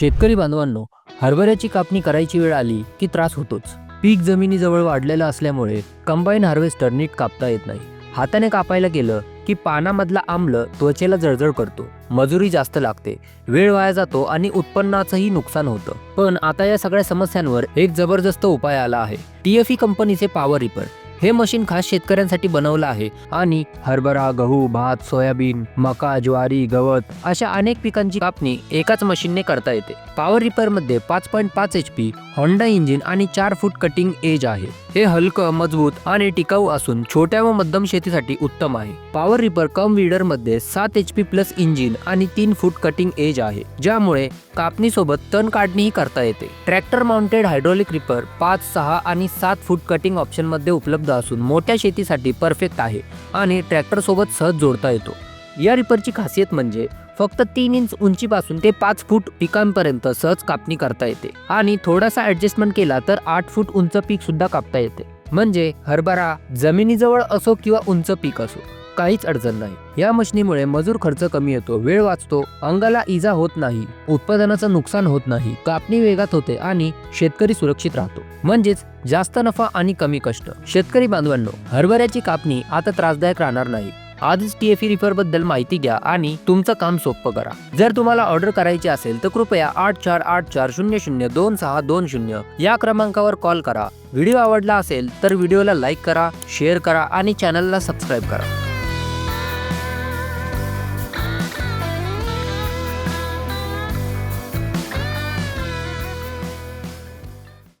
शेतकरी बांधवांनो हरभऱ्याची कापणी करायची वेळ आली की त्रास होतोच. पीक जमिनीजवळ वाढलेलं असल्यामुळे कंबाईन हार्वेस्टर नीट कापता येत नाही. हाताने कापायला गेलं की पानामधला आम्ल त्वचेला जळजळ करतो. मजुरी जास्त लागते. वेळ वाया जातो आणि उत्पन्नाचंही नुकसान होतं. पण आता या सगळ्या समस्यांवर एक जबरदस्त उपाय आला आहे. टीएफई कंपनीचे पॉवर रिपर हे मशीन खास शेतकऱ्यांसाठी बनवलं आहे. आणि हरभरा गहू भात सोयाबीन मका ज्वारी गवत अशा अनेक पिकांची कापणी एकाच मशीनने करता येते. पॉवर रिपरमध्ये पाच पॉईंट पाच एच पी होंडा इंजिन आणि चार फूट कटिंग एज आहे. हे हलकं मजबूत आणि टिकाऊ असून छोट्या व मध्यम शेतीसाठी उत्तम आहे. पॉवर रिपर कम विडरमध्ये सात एच पी प्लस इंजिन आणि तीन फूट कटिंग एज आहे ज्यामुळे कापणी सोबत तण काढणीही करता येते. ट्रॅक्टर माउंटेड हायड्रोलिक रिपर पाच सहा आणि सात फूट कटिंग ऑप्शनमध्ये उपलब्ध असून मोठ्या शेतीसाठी परफेक्ट आहे आणि ट्रॅक्टरसोबत सहज जोडता येतो. या रिपरची खासियत म्हणजे फक्त तीन इंच उंचीपासून ते पाच फूट पिकांपर्यंत सहज कापणी करता येते आणि थोडासा ऍडजस्टमेंट केला तर आठ फूट उंच पीक सुद्धा कापता येते. म्हणजे हरभरा जमिनीजवळ असो किंवा उंच पीक असो काहीच अडचण नाही. या मशिनीमुळे मजूर खर्च कमी येतो वेळ वाचतो अंगाला इजा होत नाही उत्पादनाचं नुकसान होत नाही कापणी वेगात होते आणि शेतकरी सुरक्षित राहतो. म्हणजेच जास्त नफा आणि कमी कष्ट. शेतकरी बांधवांनो हरभऱ्याची कापणी आता त्रासदायक राहणार नाही. आधीच टीएफई रिफरबद्दल माहिती घ्या आणि तुमचं काम सोपं करा. जर तुम्हाला ऑर्डर करायची असेल तर कृपया आठ चार आठ चार शून्य शून्य दोन सहा दोन शून्य या क्रमांकावर कॉल करा. व्हिडिओ आवडला असेल तर व्हिडिओला लाईक करा शेअर करा आणि चॅनलला सबस्क्राईब करा.